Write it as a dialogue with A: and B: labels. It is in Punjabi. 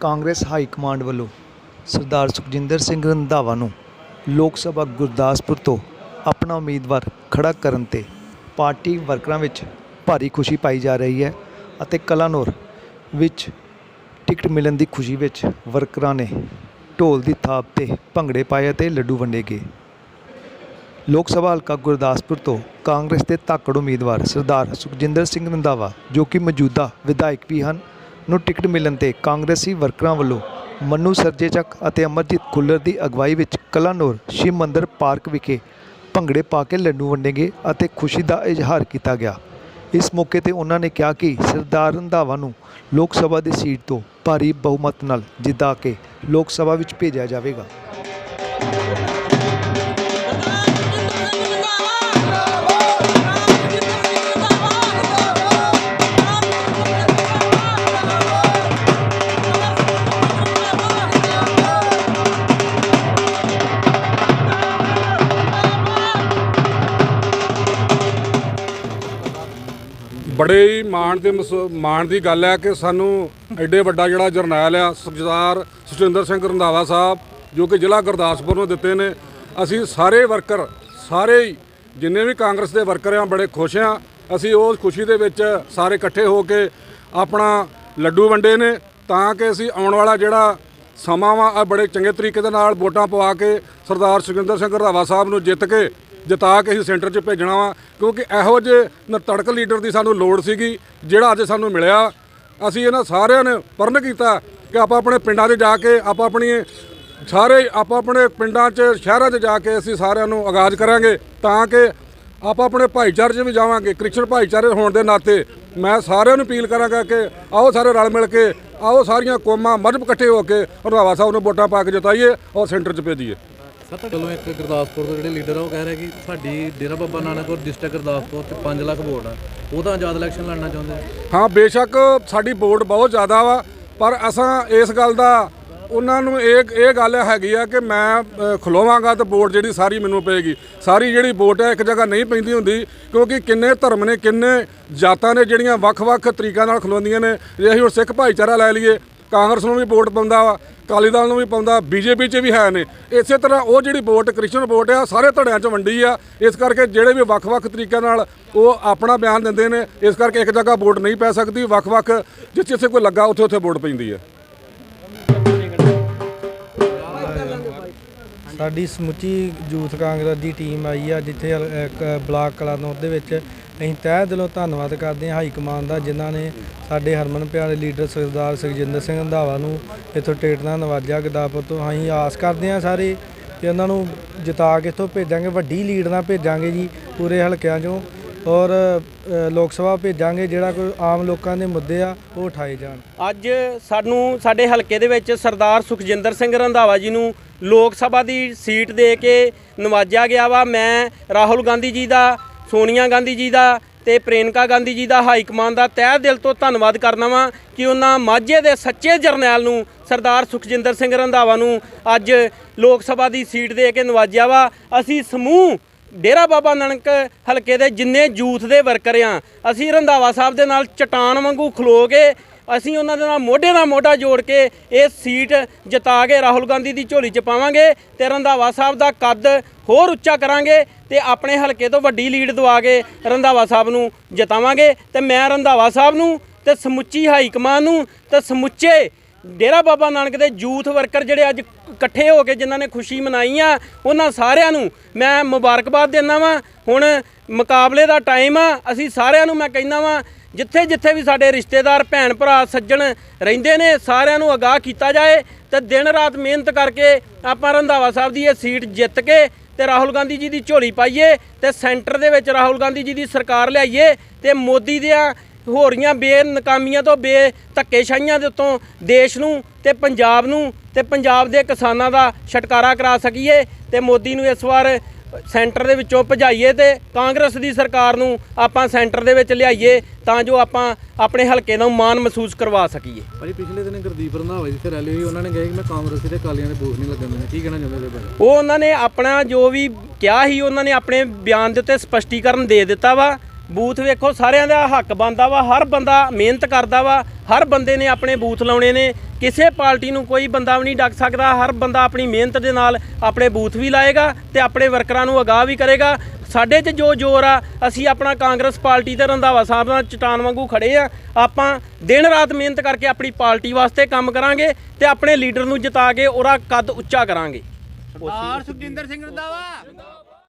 A: ਕਾਂਗਰਸ ਹਾਈ ਕਮਾਂਡ ਵੱਲੋਂ ਸਰਦਾਰ ਸੁਖਜਿੰਦਰ ਸਿੰਘ ਰੰਧਾਵਾ ਨੂੰ ਲੋਕ ਸਭਾ ਗੁਰਦਾਸਪੁਰ ਤੋਂ ਆਪਣਾ ਉਮੀਦਵਾਰ ਖੜਾ ਕਰਨ ਤੇ ਪਾਰਟੀ ਵਰਕਰਾਂ ਵਿੱਚ ਭਾਰੀ ਖੁਸ਼ੀ ਪਾਈ ਜਾ ਰਹੀ ਹੈ ਅਤੇ ਕਲਾਨੌਰ ਵਿੱਚ ਟਿਕਟ ਮਿਲਣ ਦੀ ਖੁਸ਼ੀ ਵਿੱਚ ਵਰਕਰਾਂ ਨੇ ਢੋਲ ਦੀ ਥਾਪ ਤੇ ਭੰਗੜੇ ਪਾਏ ਅਤੇ ਲੱਡੂ ਵੰਡੇ ਗਏ। ਲੋਕ ਸਭਾ ਹਲਕਾ ਗੁਰਦਾਸਪੁਰ ਤੋਂ ਕਾਂਗਰਸ ਦੇ ਧਾਕੜ ਉਮੀਦਵਾਰ ਸਰਦਾਰ ਸੁਖਜਿੰਦਰ ਸਿੰਘ ਰੰਧਾਵਾ ਜੋ ਕਿ ਮੌਜੂਦਾ ਵਿਧਾਇਕ ਵੀ ਹਨ ਨੂੰ ਟਿਕਟ ਮਿਲਣ ਤੇ ਕਾਂਗਰਸੀ ਵਰਕਰਾਂ ਵੱਲੋਂ ਮੰਨੂ ਸਰਜੇਚੱਕ ਅਤੇ ਅਮਰਜੀਤ ਖੁੱਲਰ ਦੀ ਅਗਵਾਈ ਵਿੱਚ ਕਲਾਨੌਰ ਸ਼ਿਵ ਮੰਦਰ ਪਾਰਕ ਵਿਖੇ ਭੰਗੜੇ ਪਾ ਕੇ ਲੱਡੂ ਵੰਡੇ ਗਏ ਅਤੇ ਖੁਸ਼ੀ ਦਾ ਇਜ਼ਹਾਰ ਕੀਤਾ ਗਿਆ। ਇਸ ਮੌਕੇ ਤੇ ਉਹਨਾਂ ਨੇ ਕਿਹਾ ਕਿ ਸਰਦਾਰ ਰੰਧਾਵਾ ਨੂੰ ਲੋਕ ਸਭਾ ਦੀ ਸੀਟ ਤੋਂ ਭਾਰੀ ਬਹੁਮਤ ਨਾਲ ਜਿੱਤਾ ਕੇ ਲੋਕ ਸਭਾ ਵਿੱਚ ਭੇਜਿਆ ਜਾਵੇਗਾ।
B: ਬੜੇ ਹੀ ਮਾਣ ਤੇ ਮਸ- ਮਾਣ ਦੀ ਗੱਲ ਹੈ ਕਿ ਸਾਨੂੰ ਐਡੇ ਵੱਡਾ ਜਿਹੜਾ ਜਰਨੈਲ ਆ, ਸਰਦਾਰ ਸੁਖਜਿੰਦਰ ਸਿੰਘ ਰੰਧਾਵਾ ਸਾਹਿਬ, ਜੋ ਕਿ ਜ਼ਿਲ੍ਹਾ ਗੁਰਦਾਸਪੁਰ ਨੂੰ ਦਿੱਤੇ ਨੇ, ਅਸੀਂ ਸਾਰੇ ਵਰਕਰ, ਸਾਰੇ ਹੀ ਜਿੰਨੇ ਵੀ ਕਾਂਗਰਸ ਦੇ ਵਰਕਰ ਆ, ਬੜੇ ਖੁਸ਼ ਆ। ਅਸੀਂ ਉਸ ਖੁਸ਼ੀ ਦੇ ਵਿੱਚ ਸਾਰੇ ਇਕੱਠੇ ਹੋ ਕੇ ਆਪਣਾ ਲੱਡੂ ਵੰਡੇ ਨੇ, ਤਾਂ ਕਿ ਅਸੀਂ ਆਉਣ ਵਾਲਾ ਜਿਹੜਾ ਸਮਾਂ ਵਾ, ਆ ਬੜੇ ਚੰਗੇ ਤਰੀਕੇ ਦੇ ਨਾਲ ਵੋਟਾਂ ਪਵਾ ਕੇ ਸਰਦਾਰ ਸੁਖਜਿੰਦਰ ਸਿੰਘ ਰੰਧਾਵਾ ਸਾਹਿਬ ਨੂੰ ਜਿੱਤ ਕੇ ਜਿਤਾ ਕੇ ਅਸੀਂ ਸੈਂਟਰ 'ਚ ਭੇਜਣਾ ਵਾ, ਕਿਉਂਕਿ ਇਹੋ ਜਿਹੇ ਨਤੜਕ ਲੀਡਰ ਦੀ ਸਾਨੂੰ ਲੋੜ ਸੀਗੀ, ਜਿਹੜਾ ਅੱਜ ਸਾਨੂੰ ਮਿਲਿਆ। ਅਸੀਂ ਇਹਨਾਂ ਸਾਰਿਆਂ ਨੇ ਪਰਨ ਕੀਤਾ ਕਿ ਆਪਾਂ ਆਪਣੇ ਪਿੰਡਾਂ 'ਚ ਜਾ ਕੇ, ਆਪਾਂ ਆਪਣੀ ਸਾਰੇ, ਆਪਾਂ ਆਪਣੇ ਪਿੰਡਾਂ 'ਚ, ਸ਼ਹਿਰਾਂ 'ਚ ਜਾ ਕੇ ਅਸੀਂ ਸਾਰਿਆਂ ਨੂੰ ਆਗਾਜ਼ ਕਰਾਂਗੇ, ਤਾਂ ਕਿ ਆਪਾਂ ਆਪਣੇ ਭਾਈਚਾਰੇ 'ਚ ਵੀ ਜਾਵਾਂਗੇ ਕ੍ਰਿਸਚਨ ਭਾਈਚਾਰੇ ਹੋਣ ਦੇ ਨਾਤੇ ਮੈਂ ਸਾਰਿਆਂ ਨੂੰ ਅਪੀਲ ਕਰਾਂਗਾ ਕਿ ਆਓ ਸਾਰੇ ਰਲ ਮਿਲ ਕੇ, ਆਓ ਸਾਰੀਆਂ ਕੌਮਾਂ ਮਜ਼ਬ ਇਕੱਠੇ ਹੋ ਕੇ, ਰੰਧਾਵਾ ਸਾਹਿਬ ਨੂੰ ਵੋਟਾਂ ਪਾ ਕੇ ਜਿਤਾਈਏ, ਔਰ ਸੈਂਟਰ 'ਚ ਭੇਜੀਏ।
C: ਸਰ ਤੁਹਾਡੇ ਵੱਲੋਂ ਇੱਕ ਗੁਰਦਾਸਪੁਰ ਦੇ ਜਿਹੜੇ ਲੀਡਰ ਆ, ਉਹ ਕਹਿ ਰਹੇ ਕਿ ਸਾਡੀ ਡੇਰਾ ਬਾਬਾ ਨਾਨਕ ਔਰ ਡਿਸਟ੍ਰਿਕਟ ਗੁਰਦਾਸਪੁਰ 'ਚ 5 ਲੱਖ ਵੋਟ ਆ। ਉਹ ਤਾਂ ਆਜ਼ਾਦ ਇਲੈਕਸ਼ਨ ਲੜਨਾ ਚਾਹੁੰਦੇ
B: ਹਾਂ, ਬੇਸ਼ੱਕ ਸਾਡੀ ਵੋਟ ਬਹੁਤ ਜ਼ਿਆਦਾ ਵਾ, ਪਰ ਅਸਾਂ ਇਸ ਗੱਲ ਦਾ ਉਹਨਾਂ ਨੂੰ ਇਹ ਇਹ ਗੱਲ ਹੈਗੀ ਆ ਕਿ ਮੈਂ ਖਲੋਵਾਂਗਾ ਤੇ ਵੋਟ ਜਿਹੜੀ ਸਾਰੀ ਮੈਨੂੰ ਪਏਗੀ। ਸਾਰੀ ਜਿਹੜੀ ਵੋਟ ਹੈ ਇੱਕ ਜਗ੍ਹਾ ਨਹੀਂ ਪੈਂਦੀ ਹੁੰਦੀ, ਕਿਉਂਕਿ ਕਿੰਨੇ ਧਰਮ ਨੇ, ਕਿੰਨੇ ਜਾਤਾਂ ਨੇ ਜਿਹੜੀਆਂ ਵੱਖ-ਵੱਖ ਤਰੀਕਿਆਂ ਨਾਲ ਖਲੋਂਦੀਆਂ ਨੇ। ਜੇ ਅਸੀਂ ਹੁਣ ਸਿੱਖ ਭਾਈਚਾਰਾ ਲੈ ਲਈਏ ਕਾਂਗਰਸ ਨੂੰ ਵੀ ਵੋਟ ਪਾਉਂਦਾ ਵਾ, ਅਕਾਲੀ ਦਲ ਨੂੰ ਵੀ ਪਾਉਂਦਾ, ਬੀਜੇਪੀ 'ਚ ਵੀ ਹੈ ਨੇ ਇਸੇ ਤਰ੍ਹਾਂ ਉਹ ਜਿਹੜੀ ਵੋਟ, ਕ੍ਰਿਸ਼ਨ ਵੋਟ ਆ, ਸਾਰੇ ਧੜਿਆਂ 'ਚ ਵੰਡੀ ਆ। ਇਸ ਕਰਕੇ ਜਿਹੜੇ ਵੀ ਵੱਖ-ਵੱਖ ਤਰੀਕਿਆਂ ਨਾਲ ਉਹ ਆਪਣਾ ਬਿਆਨ ਦਿੰਦੇ ਨੇ, ਇਸ ਕਰਕੇ ਇੱਕ ਜਗ੍ਹਾ ਵੋਟ ਨਹੀਂ ਪੈ ਸਕਦੀ, ਵੱਖ-ਵੱਖ ਜਿੱਥੇ ਜਿੱਥੇ ਕੋਈ ਲੱਗਾ, ਉੱਥੇ ਉੱਥੇ ਵੋਟ ਪੈਂਦੀ ਆ।
D: ਸਾਡੀ ਸਮੁੱਚੀ ਯੂਥ ਕਾਂਗਰਸ ਦੀ ਟੀਮ ਆਈ ਆ, ਜਿੱਥੇ ਬਲਾਕ ਕਲਾਨੌਰ ਦੇ ਵਿੱਚ ਅਸੀਂ ਤਹਿ ਦਿਲੋਂ ਧੰਨਵਾਦ ਕਰਦੇ ਹਾਂ ਹਾਈ ਕਮਾਂਡ ਦਾ, ਜਿਨ੍ਹਾਂ ਨੇ ਸਾਡੇ ਹਰਮਨ ਪਿਆਰੇ ਲੀਡਰ ਸਰਦਾਰ ਸੁਖਜਿੰਦਰ ਸਿੰਘ ਰੰਧਾਵਾ ਨੂੰ ਇੱਥੋਂ ਟਿਕਟ ਨਾਲ ਨਵਾਜਿਆ ਗਦਾਪੁਰ ਤੋਂ। ਅਸੀਂ ਆਸ ਕਰਦੇ ਹਾਂ ਸਾਰੇ ਕਿ ਉਹਨਾਂ ਨੂੰ ਜਿਤਾ ਕੇ ਇੱਥੋਂ ਭੇਜਾਂਗੇ, ਵੱਡੀ ਲੀਡ ਨਾਲ ਭੇਜਾਂਗੇ ਜੀ ਪੂਰੇ ਹਲਕਿਆਂ 'ਚੋਂ ਔਰ ਲੋਕ ਸਭਾ ਭੇਜਾਂਗੇ, ਜਿਹੜਾ ਕੋਈ ਆਮ ਲੋਕਾਂ ਦੇ ਮੁੱਦੇ ਆ, ਉਹ ਉਠਾਏ ਜਾਣ।
E: ਅੱਜ ਸਾਨੂੰ ਸਾਡੇ ਹਲਕੇ ਦੇ ਵਿੱਚ ਸਰਦਾਰ ਸੁਖਜਿੰਦਰ ਸਿੰਘ ਰੰਧਾਵਾ ਜੀ ਨੂੰ ਲੋਕ ਸਭਾ ਦੀ ਸੀਟ ਦੇ ਕੇ ਨਵਾਜਿਆ ਗਿਆ ਵਾ। ਮੈਂ ਰਾਹੁਲ ਗਾਂਧੀ ਜੀ ਦਾ ਸੋਨੀਆ ਗਾਂਧੀ ਜੀ ਦਾ ਤੇ ਪ੍ਰਿਯੰਕਾ ਗਾਂਧੀ ਜੀ ਦਾ ਹਾਈ ਕਮਾਂਡ ਦਾ ਤਹਿ ਦਿਲ ਤੋਂ ਧੰਨਵਾਦ ਕਰਨਾ ਵਾਂ ਕਿ ਉਹਨਾਂ ਮਾਝੇ ਦੇ ਸੱਚੇ ਜਰਨੈਲ ਨੂੰ ਸਰਦਾਰ ਸੁਖਜਿੰਦਰ ਸਿੰਘ ਰੰਧਾਵਾ ਨੂੰ ਅੱਜ ਲੋਕ ਸਭਾ ਦੀ ਸੀਟ ਦੇ ਕੇ ਨਵਾਜਿਆ ਵਾ। ਅਸੀਂ ਸਮੂਹ ਡੇਰਾ ਬਾਬਾ ਨਾਨਕ ਹਲਕੇ ਦੇ ਜਿੰਨੇ ਯੂਥ ਦੇ ਵਰਕਰ ਆ, ਅਸੀਂ ਰੰਧਾਵਾ ਸਾਹਿਬ ਦੇ ਨਾਲ ਚਟਾਨ ਵਾਂਗੂ ਖਲੋ ਕੇ ਅਸੀਂ ਉਹਨਾਂ ਦੇ ਨਾਲ ਮੋਢੇ ਨਾਲ ਮੋਢਾ ਜੋੜ ਕੇ ਇਹ ਸੀਟ ਜਿਤਾ ਕੇ ਰਾਹੁਲ ਗਾਂਧੀ ਦੀ ਝੋਲੀ 'ਚ ਪਾਵਾਂਗੇ ਤੇ ਰੰਧਾਵਾ ਸਾਹਿਬ ਦਾ ਕੱਦ ਹੋਰ ਉੱਚਾ ਕਰਾਂਗੇ ਤੇ ਆਪਣੇ ਹਲਕੇ ਤੋਂ ਵੱਡੀ ਲੀਡ ਦਵਾ ਕੇ ਰੰਧਾਵਾ ਸਾਹਿਬ ਨੂੰ ਜਿਤਾਵਾਂਗੇ। ਤੇ ਮੈਂ ਰੰਧਾਵਾ ਸਾਹਿਬ ਨੂੰ ਤੇ ਸਮੁੱਚੀ ਹਾਈ ਕਮਾਨ ਨੂੰ ਤੇ ਸਮੁੱਚੇ ਡੇਰਾ ਬਾਬਾ ਨਾਨਕ ਦੇ ਯੂਥ ਵਰਕਰ ਜਿਹੜੇ ਅੱਜ ਇਕੱਠੇ ਹੋ ਕੇ ਜਿਨ੍ਹਾਂ ਨੇ ਖੁਸ਼ੀ ਮਨਾਈ ਆ ਉਹਨਾਂ ਸਾਰਿਆਂ ਨੂੰ ਮੈਂ ਮੁਬਾਰਕਬਾਦ ਦਿੰਦਾ ਵਾਂ। ਹੁਣ ਮੁਕਾਬਲੇ ਦਾ ਟਾਈਮ ਆ, ਅਸੀਂ ਸਾਰਿਆਂ ਨੂੰ ਮੈਂ ਕਹਿੰਦਾ ਵਾਂ, ਜਿੱਥੇ ਜਿੱਥੇ ਵੀ ਸਾਡੇ ਰਿਸ਼ਤੇਦਾਰ, ਭੈਣ ਭਰਾ, ਸੱਜਣ ਰਹਿੰਦੇ ਨੇ, ਸਾਰਿਆਂ ਨੂੰ ਅਗਾਹ ਕੀਤਾ ਜਾਏ ਤੇ ਦਿਨ ਰਾਤ ਮਿਹਨਤ ਕਰਕੇ ਆਪਾਂ ਰੰਧਾਵਾ ਸਾਹਿਬ ਦੀ ਇਹ ਸੀਟ ਜਿੱਤ ਕੇ ਤੇ ਰਾਹੁਲ ਗਾਂਧੀ ਜੀ ਦੀ ਝੋਲੀ ਪਾਈਏ ਤੇ ਸੈਂਟਰ ਦੇ ਵਿੱਚ ਰਾਹੁਲ ਗਾਂਧੀ ਜੀ ਦੀ ਸਰਕਾਰ ਲਿਆਈਏ ਤੇ ਮੋਦੀ ਦੀਆਂ ਹੋ ਰਹੀਆਂ ਬੇਨਕਾਮੀਆਂ ਤੋਂ ਬੇ ਧੱਕੇਸ਼ਾਹੀਆਂ ਦੇ ਉੱਤੋਂ ਦੇਸ਼ ਨੂੰ ਤੇ ਪੰਜਾਬ ਨੂੰ ਤੇ ਪੰਜਾਬ ਦੇ ਕਿਸਾਨਾਂ ਦਾ ਛਟਕਾਰਾ ਕਰਾ ਸਕੀਏ ਤੇ ਮੋਦੀ ਨੂੰ ਇਸ ਵਾਰ ਸੈਂਟਰ ਦੇ ਵਿੱਚੋਂ ਭਜਾਈਏ ਤੇ ਕਾਂਗਰਸ ਦੀ ਸਰਕਾਰ ਨੂੰ ਆਪਾਂ ਸੈਂਟਰ ਦੇ ਵਿੱਚ ਲਿਆਈਏ ਤਾਂ ਜੋ ਆਪਾਂ ਆਪਣੇ ਹਲਕੇ ਨੂੰ ਮਾਣ ਮਹਿਸੂਸ ਕਰਵਾ ਸਕੀਏ।
C: ਭਾਜੀ ਪਿਛਲੇ ਦਿਨ ਗੁਰਦੀਪ ਰੰਧਾਵਾ ਜੀ ਇੱਥੇ ਰੈਲੀ ਹੋਈ ਉਹਨਾਂ ਨੇ ਕਿਹਾ ਕਿ ਮੈਂ ਕਾਂਗਰਸ ਤੇ ਅਕਾਲੀਆਂ ਦੇ ਬੂਥ ਨਹੀਂ ਲੱਗਣ ਦੇਣੇ। ਕੀ ਕਹਿਣਾ ਚਾਹੁੰਦੇ ਬਾਰੇ
E: ਉਹ ਉਹਨਾਂ ਨੇ ਆਪਣਾ ਜੋ ਵੀ ਕਿਹਾ ਸੀ ਉਹਨਾਂ ਨੇ ਆਪਣੇ ਬਿਆਨ ਦੇ ਉੱਤੇ ਸਪਸ਼ਟੀਕਰਨ ਦੇ ਦਿੱਤਾ ਵਾ। ਬੂਥ ਵੇਖੋ, ਸਾਰਿਆਂ ਦਾ ਹੱਕ ਬਣਦਾ ਵਾ, ਹਰ ਬੰਦਾ ਮਿਹਨਤ ਕਰਦਾ ਵਾ, ਹਰ ਬੰਦੇ ਨੇ ਆਪਣੇ ਬੂਥ ਲਾਉਣੇ ਨੇ। ਕਿਸੇ ਪਾਰਟੀ ਨੂੰ ਕੋਈ ਬੰਦਾ ਵੀ ਨਹੀਂ ਡੱਕ ਸਕਦਾ, ਹਰ ਬੰਦਾ ਆਪਣੀ ਮਿਹਨਤ ਦੇ ਨਾਲ ਆਪਣੇ ਬੂਥ ਵੀ ਲਾਏਗਾ ਤੇ ਆਪਣੇ ਵਰਕਰਾਂ ਨੂੰ ਅਗਾਹ ਵੀ ਕਰੇਗਾ। ਸਾਡੇ 'ਚ ਜੋ ਜ਼ੋਰ ਆ, ਅਸੀਂ ਆਪਣਾ ਕਾਂਗਰਸ ਪਾਰਟੀ ਤੇ ਰੰਧਾਵਾ ਸਾਹਿਬ ਨਾਲ ਚਟਾਨ ਵਾਂਗੂ ਖੜੇ ਆ। ਆਪਾਂ ਦਿਨ ਰਾਤ ਮਿਹਨਤ ਕਰਕੇ ਆਪਣੀ ਪਾਰਟੀ ਵਾਸਤੇ ਕੰਮ ਕਰਾਂਗੇ ਤੇ ਆਪਣੇ ਲੀਡਰ ਨੂੰ ਜਿਤਾ ਕੇ ਉਹਦਾ ਕੱਦ ਉੱਚਾ ਕਰਾਂਗੇ।
F: ਸਰਦਾਰ ਸੁਖਜਿੰਦਰ ਸਿੰਘ ਰੰਧਾਵਾ।